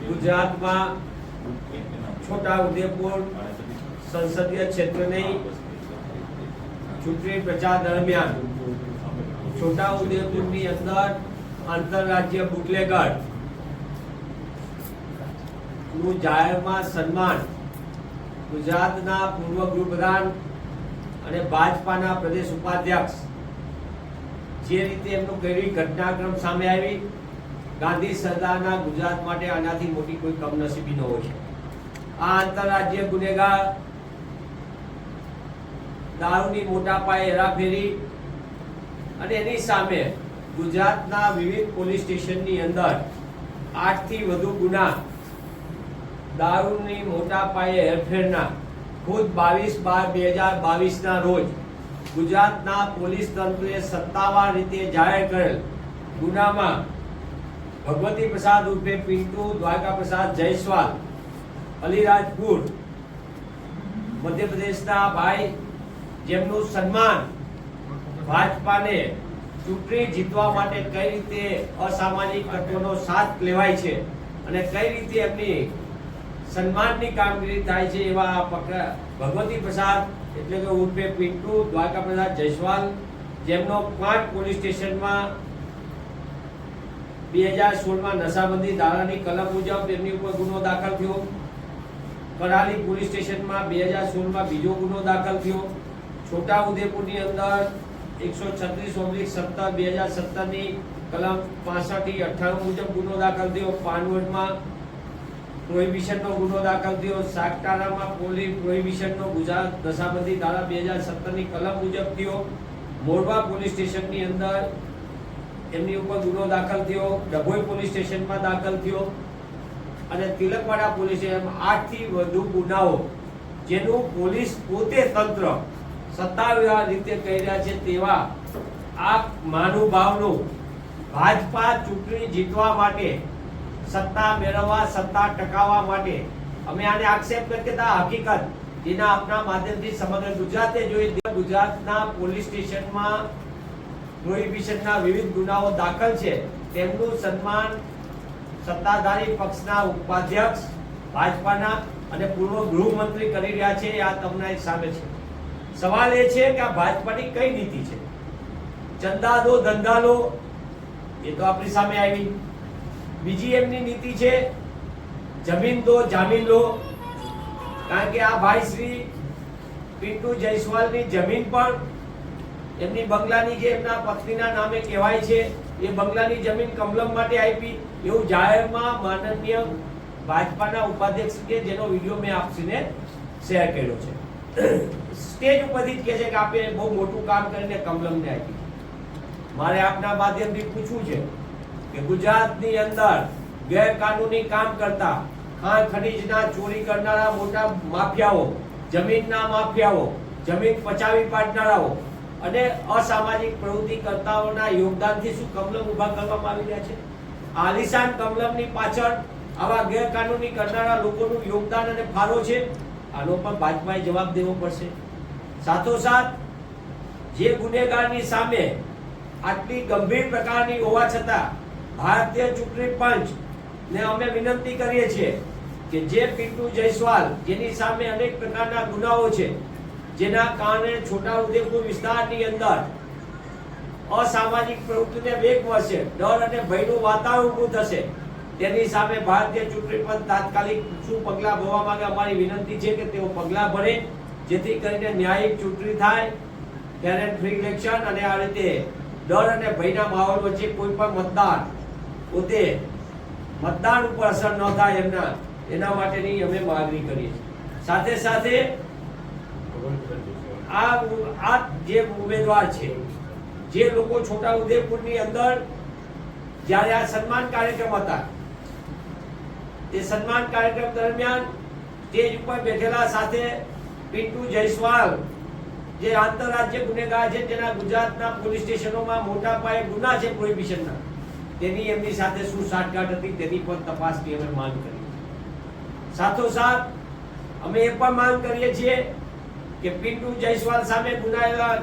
ગુજરાતમાં છોટા ઉદેપુર સંસદીય ક્ષેત્રની ચૂંટણી પ્રચાર દરમિયાન છોટા ઉદેપુરની અંદર આંતરરાજ્ય બુટલેગરનું જાહેરમાં સન્માન ગુજરાતના પૂર્વ ગૃહપ્રધાન અને ભાજપાના પ્રદેશ ઉપાધ્યક્ષ જે રીતે એમનું કઈ ઘટનાક્રમ સામે આવી ગાંધી સરદારના ગુજરાત માટે આનાથી મોટી કોઈ કમનસીબી ન હોય. આ આંતરરાજ્ય ગુનેગાર દારૂની મોટા પાયે હેરાફેરી અને એની સામે ગુજરાતના વિવિધ પોલીસ સ્ટેશનની અંદર આઠથી વધુ ગુના દારૂની મોટા પાયે હેરફેરના ખુદ બાવીસ બાર બે હજાર બાવીસના રોજ ગુજરાતના પોલીસ તંત્રએ સત્તાવાર રીતે જાહેર કરેલ ગુનામાં ભગવતી પ્રસાદ ઉર્ફે પિન્ટુ દ્વારકા પ્રસાદ જયસ્વાલ અલીરાજપુર મધ્યપ્રદેશના ભાઈ જેમનું સન્માન ભાજપાને ચૂંટણી જીતવા માટે કઈ રીતે અસામાજિક તત્વોનો સાથ લેવાય છે અને કઈ રીતે એમની સન્માનની કામગીરી થાય છે એવા ભગવતી પ્રસાદ એટલે કે ઉર્ફે પિન્ટુ દ્વારકા પ્રસાદ જયસ્વાલ જેમનો પાંચ પોલીસ સ્ટેશનમાં બે હજાર સોળમાં નશાબંધી ધારાની કલમ મુજબ તેમની ઉપર ગુનો દાખલ થયો. કરાલી પોલીસ સ્ટેશનમાં બે હજાર સોળમાં બીજો ગુનો દાખલ થયો. છોટા ઉદેપુરની અંદર એકસો છત્રીસ ઓગણીસ સત્તર બે હજાર સત્તરની કલમ પાસઠ અઠ્ઠાણું મુજબ ગુનો દાખલ થયો. પાનવડમાં પ્રોહિબિશનનો ગુનો દાખલ થયો. સાગટારામાં પોલીસ પ્રોહિબિશનનો ગુજરાત નશાબંધી ધારા બે હજાર સત્તરની કલમ મુજબ થયો. મોરબા પોલીસ સ્ટેશનની અંદર એમની ઉપર ગુનો દાખલ થયો, ડભોઈ પોલીસ સ્ટેશનમાં દાખલ થયો અને તિલકવાડા પોલીસ સ્ટેશનમાં આઠથી વધુ ગુનાઓ જેનું પોલીસ પોતે તંત્ર સત્તાવાર રીતે કહી રહ્યા છે તેવા આ મહાનુભાવનું ભાજપા ચૂંટણી જીતવા માટે સત્તા મેળવવા, સત્તા ટકાવવા માટે અમે આને આક્ષેપ કરતા. હતા હકીકત, જેના આપના માધ્યમથી સમગ્ર ગુજરાતે જોઈ, ગુજરાતના પોલીસ સ્ટેશનમાં પ્રોહિબિશનના વિવિધ ગુનાઓ દાખલ છે. તેમનું સન્માન સત્તાધારી પક્ષના ઉપાધ્યક્ષ, ભાજપાના અને પૂર્વ ગૃહમંત્રી કરી રહ્યા છે. આ તમને સામે છે. સવાલ એ છે કે આ ભાજપાની કઈ નીતિ છે? ચંદા દો ધંધા લો એ તો આપણી સામે આવી. બીજી એમની નીતિ છે, જમીન દો, જામીન લો. કારણ કે આ ભાઈ શ્રી પિન્ટુ જયસ્વાલની જમીન પણ એમની બંગલાની જે એમના પત્નીના નામે કહેવાય છે, એ બંગલાની જમીન કમલમ માટે આપી. એવું જાહેરમાં માનનીય ભાજપાના ઉપાધ્યક્ષ કે જેનો વીડિયો મેં આપસીને શેર કર્યો છે. સ્ટેજ ઉપરથી જ કહે છે કે આપે બહુ મોટું કામ કરીને કમલમને આપી. મારે આપના માધ્યમથી પૂછવું છે કે ગુજરાતની અંદર ગેરકાનૂની કામ કરતા ખાણ ખનીજના ચોરી કરનારા મોટા માફિયાઓ, જમીનના માફિયાઓ, જમીન પચાવી પાડનારાઓ અને અસામાજિક પ્રવૃત્તિ કરતાઓના યોગદાનથી શું કમલમ ઊભા કરવામાં આવી રહ્યા છે? આલિશાન કમલમની પાછળ આવા ગેરકાનૂની કરનારા લોકોનું યોગદાન અને ફાળો છે? આનો પણ ભાજપાએ જવાબ દેવો પડશે. સાથોસાથ, જે ગુનેગારની સામે આટલી ગંભીર પ્રકારની હોવા છતાં ભારતીય ચૂંટણી પંચ ને અમે વિનંતી કરીએ છીએ કે જે પિન્ટુ જયસ્વાલ જેની સામે અનેક પ્રકારના ગુનાઓ છે જેના કારણે છોટાઉદેપુર વિસ્તારની અંદર અસામાજિક પ્રવૃત્તિને વેગ મળશે, ડર અને ભયનું વાતાવરણ ઊભું થશે. તેની સામે ભારતીય ચૂંટણી પંચ તાત્કાલિક શું પગલાં ભરવા માંગે અમારી વિનંતી છે કે તેઓ પગલાં ભરે, જેથી કરીને ન્યાયિક ચૂંટણી થાય ત્યારે ફ્રી ઇલેક્શન અને આ રીતે ડર અને ભયના માહોલ વચ્ચે કોઈ પણ મતદાર પોતે મતદાન ઉપર અસર ન થાય એમના, એના માટેની અમે માગણી કરીએ સાથે સાથે આ આ જે ઉમેદવાર છે, જે લોકો છોટા ઉદેપુરની અંદર જ્યારે આ સન્માન કાર્યક્રમ હતા, તે સન્માન કાર્યક્રમ દરમિયાન સ્ટેજ ઉપર બેઠેલા સાથે પિન્ટુ જયસ્વાલ, જે આંતરરાજ્ય ગુનેગાર છે, તેના ગુજરાતના પોલીસ સ્ટેશનોમાં મોટા પાયે ગુના છે પ્રોહિબિશનના, તેની એમની સાથે શું સાઠગાંઠ હતી તેની પણ તપાસની અમે માંગ કરી. સાથોસાથ, અમે એ પણ માંગ કરીએ છીએ કે પિન્ટુ જયસ્વાલ સામે ગુનાયેલા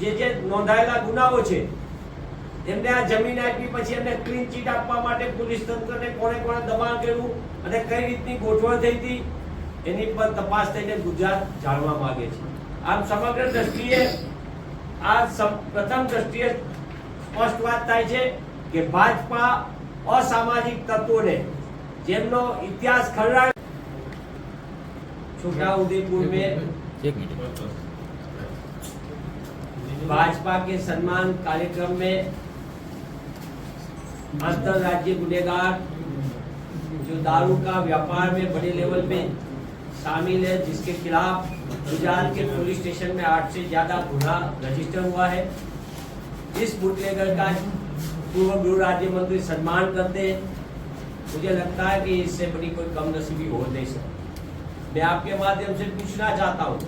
જે જે નોંધાયેલા ગુનાઓ છે, એમને આ જમીન આપી પછી એમને ક્લીન ચીટ આપવા માટે પોલીસ તંત્રને કોણે કોણે દબાણ કર્યું અને કઈ રીતની ગોઠવણ થઈ હતી, એની પર તપાસ થઈને ગુજરાત જાણવા માંગે છે. આમ સમગ્ર દ્રષ્ટિએ આ પ્રથમ દ્રષ્ટિએ સ્પષ્ટ વાત થાય છે કે ભાજપા અસામાજિક તત્વોને જેમનો ઇતિહાસ ખરડાયો. છોટા ઉદેપુર મેં एक मिनट। भाजपा के सम्मान कार्यक्रम में अंतरराज्य गुनेगार, जो दारू का व्यापार में बड़े लेवल पे शामिल है, जिसके खिलाफ गुजरात के पुलिस स्टेशन में आठ से ज़्यादा गुना रजिस्टर हुआ है। इस बुटलेगर का पूर्व गृह राज्य मंत्री सम्मान करते हैं। मुझे लगता है कि इससे बड़ी कोई कम नसीबी हो नहीं सकती मैं आपके माध्यम से पूछना चाहता हूँ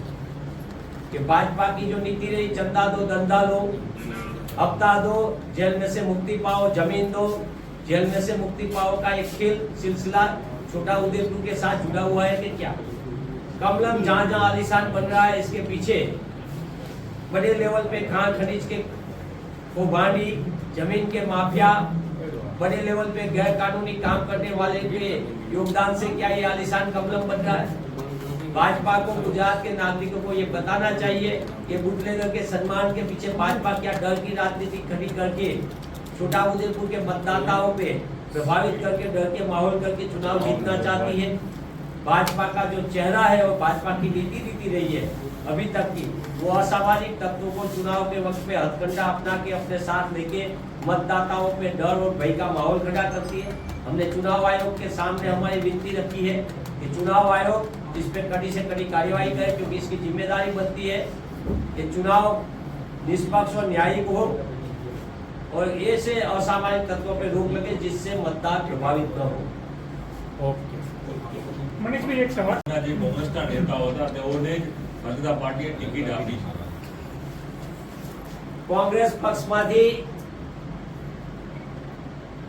कि भाजपा की जो नीति रही चंदा दो, धंधा दो, हफ़्ता दो, जेल में से मुक्ति पाओ, ज़मीन दो, जेल में से मुक्ति पाओ का एक खेल सिलसिला छोटा उदयपुर के साथ जुड़ा हुआ है कि क्या? कमलम जहाँ जहाँ आलिशान बन रहा है, इसके पीछे बड़े लेवल पे खान खनिज के कौभांडी ज़मीन के माफिया, बड़े लेवल पे गैर कानूनी काम करने वाले के योगदान से क्या ये आलिशान कमलम बन रहा है? भाजपा को, गुजरात के नागरिकों को ये बताना चाहिए कि बुटलेगर के सम्मान के पीछे भाजपा क्या डर की राजनीति खड़ी करके छोटा उदयपुर के मतदाताओं पे प्रभावित करके, डर के माहौल करके चुनाव जीतना चाहती है? भाजपा का जो चेहरा है वो भाजपा की नीति नीति रही है, अभी तक की, वो असामाजिक तत्वों को चुनाव के वक्त पे हथकंडा अपना के अपने साथ लेके मतदाताओं पे डर और भय का माहौल खड़ा करती है। हमने चुनाव आयोग के सामने हमारी विनती रखी है कि चुनाव आयोग इस पे कड़ी से कड़ी कार्यवाही करे क्योंकि इसकी जिम्मेदारी बनती है कि चुनाव निष्पक्ष और न्यायिक हो और ऐसे असामाजिक तत्वों पे रोक लगे जिससे मतदान प्रभावित न हो ओके મનીષભાઈ એક સવાલ ના જે કોંગ્રેસના નેતાઓ હતા તેઓને જ ભારતીય જનતા પાર્ટીએ ટિકિટ આપી છે કોંગ્રેસ પક્ષમાંથી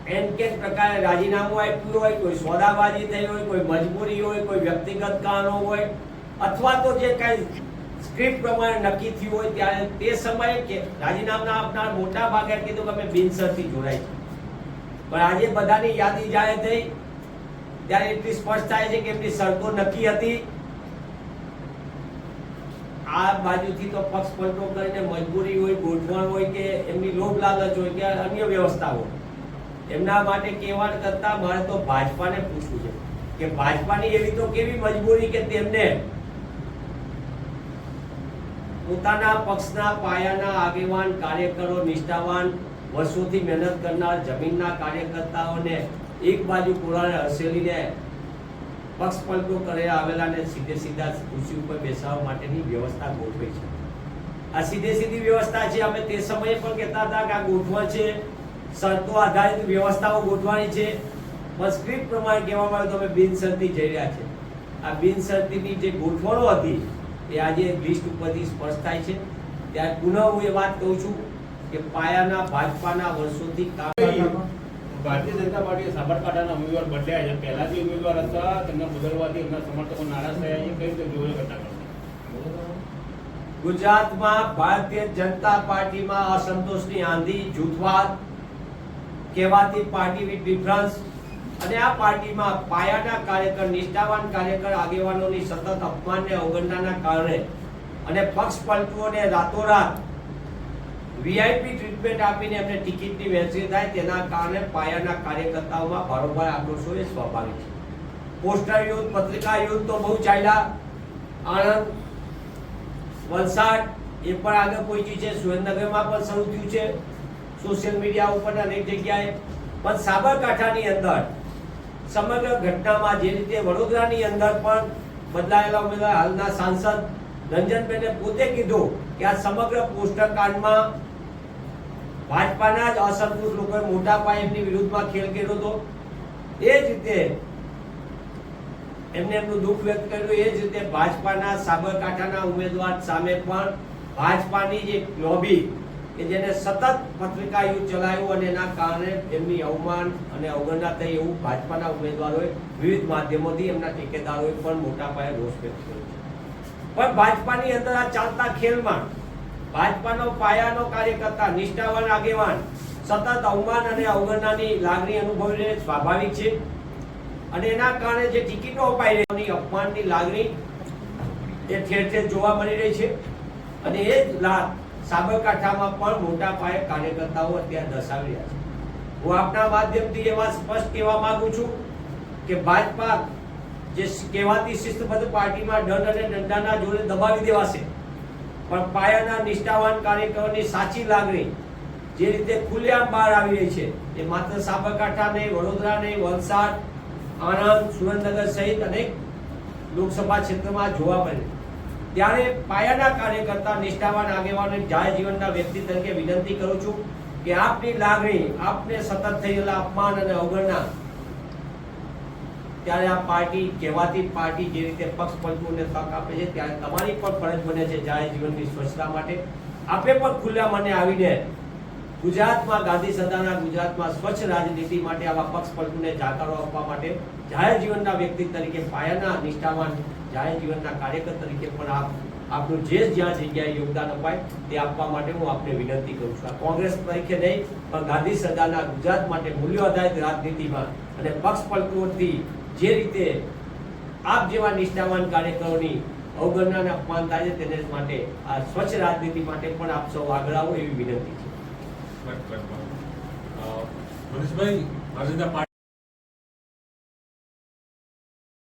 એમ કે પ્રકારે રાજીનામું આપ્યું હોય, કોઈ સોદાબાજી થઈ હોય, કોઈ મજબૂરી હોય, કોઈ વ્યક્તિગત કારણો હોય, અથવા તો જે કઈ સ્ક્રિપ્ટ પ્રમાણે નક્કી થયું હોય, ત્યારે તે સમયે કે રાજીનામા આપનાર મોટા ભાગે કીધું કે અમે બિનસરથી જોડાય પણ આજે બધાની યાદી જાહેર થઈ, ત્યારે એટલી સ્પષ્ટ થાય છે કે એમની શરતો નક્કી હતી. આ બાજુથી તો પક્ષ પલટો કરીને મજબૂરી હોય, ગોઠવણ હોય કે એમની લોભ લાલચ હોય કે અન્ય વ્યવસ્થા હોય. એમના માટે કહેવાણ કરતા મારે તો ભાજપાને પૂછવું છે કે ભાજપાની એવી તો કેવી મજબૂરી કે તેમને પોતાના પક્ષના પાયાના આગેવાન, કાર્યકરો, નિષ્ઠાવાન, વર્ષોથી મહેનત કરનાર જમીનના કાર્યકર્તાઓને એક બાજુ પુરાણે હસેલીને પક્ષ પલટો કરે આવેલાને સીધે સીધા ખુરશી ઉપર બેસાડવા માટેની વ્યવસ્થા ગોઠવી છે. આ સીધે સીધી વ્યવસ્થા છે અમે તે સમયે પણ કહેતા હતા કે આ ગોઠવા છે. શરતો આધારિત વ્યવસ્થાઓ ગોઠવાની છે. પણ સ્ક્રિપ્ટ પ્રમાણે કહેવામાં આવે તો અમે બિનશરતી જઈ રહ્યા છે આ બિનશરતીની જે ગોઠવણો હતી એ આજે લિસ્ટ ઉપરથી સ્પષ્ટ થાય છે. ત્યારે પુનઃ હું એ વાત કહું છું કે પાયાના ભાજપાના વર્ષોથી કામ ભારતીય જનતા પાર્ટીએ સાબરકાંઠાના ઉમેદવાર બદલ્યા છે. પહેલાથી ઉમેદવાર હતા તેમના બદલવાથી એમના સમર્થકો નારાજ થયા છે. કઈ રીતે જોયો કરતા ગુજરાતમાં ભારતીય જનતા પાર્ટીમાં અસંતોષની આંધી જૂથવાદ કહેવાતી પાર્ટી વિથ ડિફરન્સ અને આ પાર્ટીમાં પાયાના કાર્યકર, નિષ્ઠાવાન કાર્યકર, આગેવાનોની સતત અપમાનને અવગણનાના કારણે અને પક્ષ પલટુઓને રાતોરાત વીઆઈપી ટ્રીટમેન્ટ આપીને એમને ટિકિટની વહેંચણી થાય તેના કારણે પાયાના કાર્યકર્તાઓમાં ભારોભાર આક્રોશો એ સ્વાભાવિક છે. પોસ્ટર યુદ્ધ, પત્રિકા યુદ્ધ તો બહુ ચાલ્યા. આણંદ, વલસાડ, એ પણ આગળ પહોંચ્યું છે. સુરેન્દ્રનગરમાં પણ શરૂ થયું છે. સોશિયલ મીડિયા ઉપર અનેક જગ્યાએ. પણ સાબરકાંઠાની અંદર, સમગ્ર ઘટનામાં જે રીતે વડોદરાની અંદર પણ બદલાયેલા ઉમેદવાર, હાલના સાંસદ રંજનબેને પોતે કીધું કે આ સમગ્ર પોસ્ટર કાંડમાં ભાજપાના જ અસંતુષ્ટ લોકોએ મોટા પાયે એમની વિરુદ્ધમાં ખેલ કર્યો હતો. એ જ રીતે એમને એમનું દુઃખ વ્યક્ત કર્યું. એ જ રીતે ભાજપાના સાબરકાંઠાના ઉમેદવાર સામે પણ ભાજપાની જે લોબી કે જેને સતત પત્રિકા યુદ્ધ ચલાવ્યું અને એના કારણે એમની અવમાન અને અવગણના થઈ એવું ભાજપાના ઉમેદવારોએ વિવિધ માધ્યમોથી એમના ટેકેદારોએ પણ મોટા પાયે રોષ વ્યક્ત કર્યો છે. પણ ભાજપાની અંદર આ ચાલતા ખેલમાં ભાજપાનો પાયાનો કાર્યકર્તા, નિષ્ઠાવાન આગેવાન, સતત અવમાન અને અવગણનાની લાગણી અનુભવી રહે સ્વાભાવિક છે અને એના કારણે જે ટિકિટો અપાઈ રહી અપમાનની લાગણી એ ઠેર ઠેર જોવા મળી રહી છે અને એ જ લાભ સાબરકાંઠામાં પણ મોટા પાયે કાર્યકર્તાઓ અત્યારે દર્શાવી રહ્યા છે. હું આપના માધ્યમથી એવા સ્પષ્ટ કહેવા માંગુ છું કે ભાજપા જે કહેવાતી શિસ્તબદ્ધ પાર્ટીમાં દંડ અને દંડાના જોડે દબાવી દેવાશે, પણ પાયાના નિષ્ઠાવાન કાર્યકરોની સાચી લાગણી જે રીતે ખુલ્લેઆમ બહાર આવી રહી છે, એ માત્ર સાબરકાંઠા નહીં વડોદરા નહીં વલસાડ, આણંદ, સુરેન્દ્રનગર સહિત અનેક લોકસભા ક્ષેત્રમાં જોવા મળે. ત્યારે પાયાના કાર્યકર્તા નિષ્ઠાવાન આગેવાન જાહેર જીવનના વ્યક્તિ તરીકે વિનંતી કરું છું કે આપની લાગણી, આપને સતત થયેલા અપમાન અને અવગણના ત્યારે આ પાર્ટી કહેવાતી પાર્ટી જે રીતે પક્ષ પલટુને તક આપે છે, ત્યારે તમારી પણ ફરજ બને છે જાહેર જીવનની સ્વચ્છતા માટે. આપે પણ ખુલ્લા મને આવીને ગુજરાતમાં ગાંધી સદાના ગુજરાતમાં સ્વચ્છ રાજનીતિ માટે આવા પક્ષ પલટુને જાકારો આપવા માટે જાહેર જીવનના વ્યક્તિ તરીકે પાયાના નિષ્ઠાવાન જાહેર જીવનના કાર્યકર તરીકે પણ આપ, આપનું જે જ્યાં જગ્યાએ યોગદાન અપાય તે આપવા માટે હું આપને વિનંતી કરું છું. આ કોંગ્રેસ તરીકે નહીં, પણ ગાંધી સરદારના ગુજરાત માટે મૂલ્યો આધારિત રાજનીતિમાં અને પક્ષ પલટુઓથી જે રીતે આપ જેવા નિષ્ઠાવાન કાર્યકરોની અવગણના અપમાન થાય છે તેને માટે આ સ્વચ્છ રાજનીતિ માટે પણ આપ સૌ આગળ આવો એવી વિનંતી છે. મનીષભાઈ ભારતીય